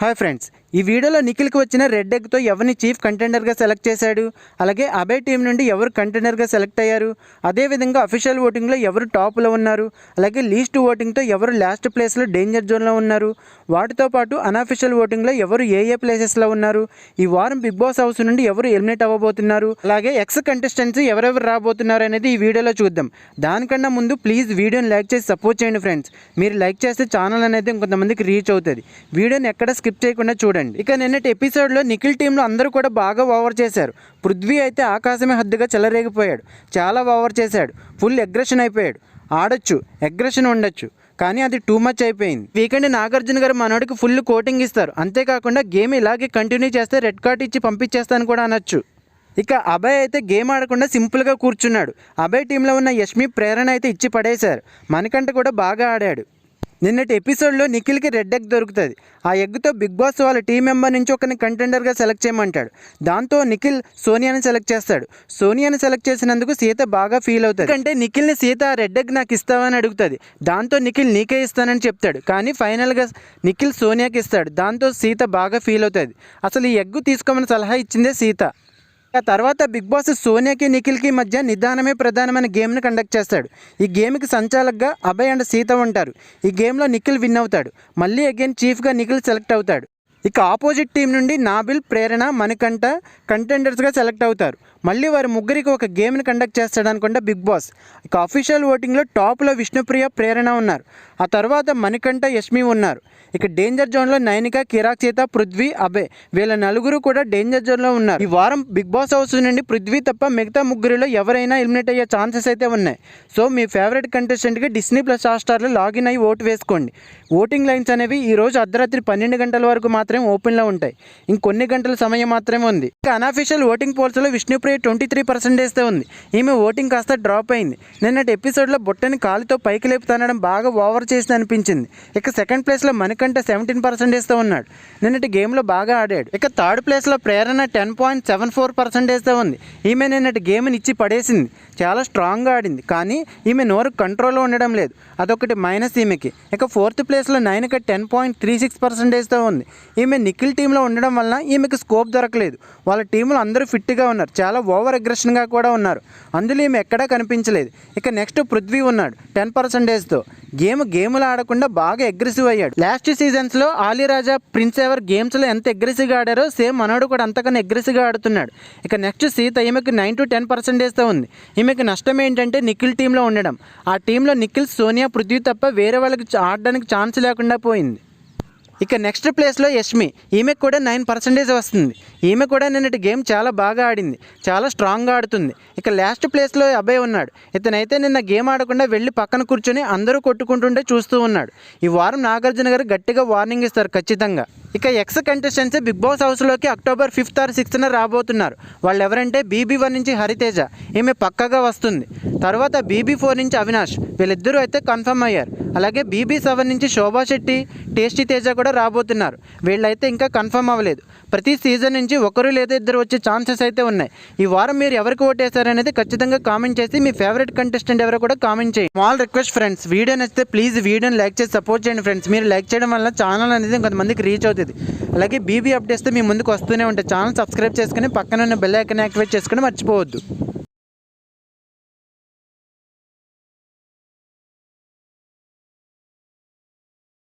Hi friends ఈ వీడియోలో నిఖిల్కి వచ్చిన రెడ్ ఎగ్తో ఎవరిని చీఫ్ కంటెండర్గా సెలెక్ట్ చేశాడు? అలాగే అభయ్ టీం నుండి ఎవరు కంటెండర్గా సెలెక్ట్ అయ్యారు? అదేవిధంగా అఫీషియల్ ఓటింగ్లో ఎవరు టాప్లో ఉన్నారు? అలాగే లీస్ట్ ఓటింగ్తో ఎవరు లాస్ట్ ప్లేస్లో డేంజర్ జోన్లో ఉన్నారు? వాటితో పాటు అన్అఫీషియల్ ఓటింగ్లో ఎవరు ఏ ఏ ప్లేసెస్లో ఉన్నారు? ఈ వారం బిగ్ బాస్ హౌస్ నుండి ఎవరు ఎలిమినేట్ అవ్వబోతున్నారు? అలాగే ఎక్స్ కంటెస్టెంట్స్ ఎవరెవరు రాబోతున్నారు అనేది ఈ వీడియోలో చూద్దాం. దానికన్నా ముందు ప్లీజ్ వీడియోని లైక్ చేసి సపోర్ట్ చేయండి ఫ్రెండ్స్ మీరు లైక్ చేస్తే ఛానల్ అనేది ఇంకొంతమందికి రీచ్ అవుతుంది. వీడియోని ఎక్కడ స్కిప్ చేయకుండా చూడండి. ఇక నిన్నటి ఎపిసోడ్లో నిఖిల్ టీంలో అందరూ కూడా బాగా ఓవర్ చేశారు. పృథ్వీ అయితే ఆకాశమే హద్దుగా చెలరేగిపోయాడు. చాలా ఓవర్ చేశాడు. ఫుల్ అగ్రెషన్ అయిపోయాడు. ఆడొచ్చు అగ్రెషన్ ఉండొచ్చు కానీ అది టూ మచ్ అయిపోయింది. వీకెండ్ నాగార్జున గారు మనోడికి ఫుల్ కోటింగ్ ఇస్తారు. అంతేకాకుండా గేమ్ ఇలాగే కంటిన్యూ చేస్తే రెడ్ కార్డ్ ఇచ్చి పంపించేస్తాను కూడా అనొచ్చు. ఇక అభయ్ అయితే గేమ్ ఆడకుండా సింపుల్గా కూర్చున్నాడు. అభయ్ టీంలో ఉన్న యష్మి ప్రేరణ అయితే ఇచ్చి పడేశారు. మనకంటే కూడా బాగా ఆడాడు. నిన్నటి ఎపిసోడ్లో నిఖిల్కి రెడ్ ఎగ్ దొరుకుతుంది. ఆ ఎగ్తో బిగ్ బాస్ వాళ్ళ టీం మెంబర్ నుంచి ఒకరిని కంటెండర్గా సెలెక్ట్ చేయమంటాడు. దాంతో నిఖిల్ సోనియాని సెలెక్ట్ చేస్తాడు. సోనియాని సెలెక్ట్ చేసినందుకు సీత బాగా ఫీల్ అవుతుంది. అంటే నిఖిల్ని సీత ఆ రెడ్ ఎగ్ నాకు ఇస్తావని అడుగుతుంది. దాంతో నిఖిల్ నీకే ఇస్తానని చెప్తాడు. కానీ ఫైనల్గా నిఖిల్ సోనియాకి ఇస్తాడు. దాంతో సీత బాగా ఫీల్ అవుతుంది. అసలు ఈ ఎగ్గు తీసుకోమని సలహా ఇచ్చిందే సీత. ఆ తర్వాత బిగ్ బాస్ సోనియాకి నిఖిల్కి మధ్య నిదానమే ప్రధానమైన గేమ్ని కండక్ట్ చేస్తాడు. ఈ గేమ్కి సంచాలకగా అభయ్ అండ్ సీత ఉంటారు. ఈ గేమ్లో నిఖిల్ విన్ అవుతాడు. మళ్ళీ అగైన్ చీఫ్గా నిఖిల్ సెలెక్ట్ అవుతాడు. ఇక ఆపోజిట్ టీం నుండి నాబిల్ ప్రేరణ మణికంఠ కంటెండర్స్గా సెలెక్ట్ అవుతారు. మళ్ళీ వారి ముగ్గురికి ఒక గేమ్ని కండక్ట్ చేస్తాడు అనుకుంటా బిగ్ బాస్. ఇక అఫీషియల్ ఓటింగ్లో టాప్లో విష్ణుప్రియ ప్రేరణ ఉన్నారు. ఆ తర్వాత మణికంఠ యష్మి ఉన్నారు. ఇక డేంజర్ జోన్లో నయనిక కిరాక్ చేత పృథ్వీ అభయ్ వీళ్ళ నలుగురు కూడా డేంజర్ జోన్లో ఉన్నారు. ఈ వారం బిగ్ బాస్ హౌస్ నుండి పృథ్వీ తప్ప మిగతా ముగ్గురిలో ఎవరైనా ఎలిమినేట్ అయ్యే ఛాన్సెస్ అయితే ఉన్నాయి. సో మీ ఫేవరెట్ కంటెస్టెంట్కి డిస్నీ ప్లస్ హాట్స్టార్లో లాగిన్ అయ్యి ఓటు వేసుకోండి. ఓటింగ్ లైన్స్ అనేవి ఈ రోజు అర్ధరాత్రి పన్నెండు గంటల వరకు మాత్రమే ఓపెన్లో ఉంటాయి. ఇంకొన్ని గంటల సమయం మాత్రమే ఉంది. ఇక అనఫీషియల్ ఓటింగ్ పోల్స్లో విష్ణుప్రియ ట్వంటీ త్రీ పర్సెంటేజ్తో ఉంది. ఈమె ఓటింగ్ కాస్త డ్రాప్ అయింది. నిన్నటి ఎపిసోడ్లో బొట్టని కాలుతో పైకి లేపుతానడం బాగా ఓవర్ చేసి అనిపించింది ఇక సెకండ్ ప్లేస్లో మణికంఠ సెవెంటీన్ పర్సెంటేజ్తో ఉన్నాడు. నిన్నటి గేమ్లో బాగా ఆడాడు. ఇక థర్డ్ ప్లేస్లో Prerana ten point seven four పర్సెంటేజ్తో ఉంది. ఈమె నిన్నటి గేమ్ని ఇచ్చి పడేసింది. చాలా స్ట్రాంగ్గా ఆడింది. కానీ ఈమె నోరు కంట్రోల్లో ఉండడం లేదు. అదొకటి మైనస్ ఈమెకి. ఇక ఫోర్త్ ప్లేస్లో నైన్కి టెన్ పాయింట్ త్రీ సిక్స్ పర్సెంటేజ్తో ఉంది. ఈమె నిఖిల్ టీంలో ఉండడం వలన ఈమెకి స్కోప్ దొరకలేదు. వాళ్ళ టీంలో అందరూ ఫిట్గా ఉన్నారు. చాలా ఓవర్ అగ్రెషన్గా కూడా ఉన్నారు. అందులో ఈమె ఎక్కడా కనిపించలేదు. ఇక నెక్స్ట్ పృథ్వీ ఉన్నాడు. టెన్ పర్సెంటేజ్తో గేమ్ గేములు ఆడకుండా బాగా అగ్రెసివ్ అయ్యాడు. లాస్ట్ సీజన్స్లో ఆలీరాజా ప్రిన్స్ ఎవర్ గేమ్స్లో ఎంత అగ్రెసివ్గా ఆడారో సేమ్ మనోడు కూడా అంతకన్నా అగ్రెసివ్గా ఆడుతున్నాడు. ఇక నెక్స్ట్ సీత ఈమెకి నైన్ టు టెన్ పర్సెంటేజ్తో ఉంది. ఈమెకి నష్టం ఏంటంటే నిఖిల్ టీంలో ఉండడం. ఆ టీంలో నిఖిల్ సోనియా పృథ్వీ తప్ప వేరే వాళ్ళకి ఆడడానికి ఛాన్స్ లేకుండా పోయింది. ఇక నెక్స్ట్ ప్లేస్లో యష్మి. ఈమెకు కూడా నైన్ పర్సెంటేజ్ వస్తుంది. ఈమె కూడా నిన్నటి గేమ్ చాలా బాగా ఆడింది. చాలా స్ట్రాంగ్గా ఆడుతుంది. ఇక లాస్ట్ ప్లేస్లో అబ్బాయి ఉన్నాడు. ఇతనైతే నిన్న గేమ్ ఆడకుండా వెళ్ళి పక్కన కూర్చొని అందరూ కొట్టుకుంటుంటే చూస్తూ ఉన్నాడు. ఈ వారం నాగార్జున గారు గట్టిగా వార్నింగ్ ఇస్తారు ఖచ్చితంగా. ఇక ఎక్స్ కంటెస్టెంట్స్ బిగ్ బాస్ హౌస్లోకి అక్టోబర్ ఫిఫ్త్ ఆర్ సిక్స్త్న రాబోతున్నారు. వాళ్ళు ఎవరంటే బీబీ వన్ నుంచి హరితేజ. ఈమె పక్కగా వస్తుంది. తర్వాత బీబీ ఫోర్ నుంచి అవినాష్. వీళ్ళిద్దరూ అయితే కన్ఫర్మ్ అయ్యారు. అలాగే బీబీ సెవెన్ నుంచి శోభా శెట్టి టేస్టీ తేజ కూడా రాబోతున్నారు. వీళ్ళైతే ఇంకా కన్ఫర్మ్ అవ్వలేదు. ప్రతి సీజన్ నుంచి ఒకరు లేదా ఇద్దరు వచ్చే ఛాన్సెస్ అయితే ఉన్నాయి. ఈ వారం మీరు ఎవరికి ఓటేశారనేది ఖచ్చితంగా కామెంట్ చేసి మీ ఫేవరెట్ కంటెస్టెంట్ ఎవరో కూడా కామెంట్ చేయండి. స్మాల్ రిక్వెస్ట్ ఫ్రెండ్స్ వీడియో నచ్చితే ప్లీజ్ వీడియోని లైక్ చేసి సపోర్ట్ చేయండి ఫ్రెండ్స్. మీరు లైక్ చేయడం వల్ల ఛానల్ అనేది కొంతమందికి రీచ్ అవుతుంది. అలాగే బీబీ అప్డేట్స్ మీ ముందుకు వస్తూనే ఉంటాయి. ఛానల్ సబ్స్క్రైబ్ చేసుకుని పక్కన ఉన్న బెల్ ఐకన్ యాక్టివేట్ చేసుకుని మర్చిపోవద్దు.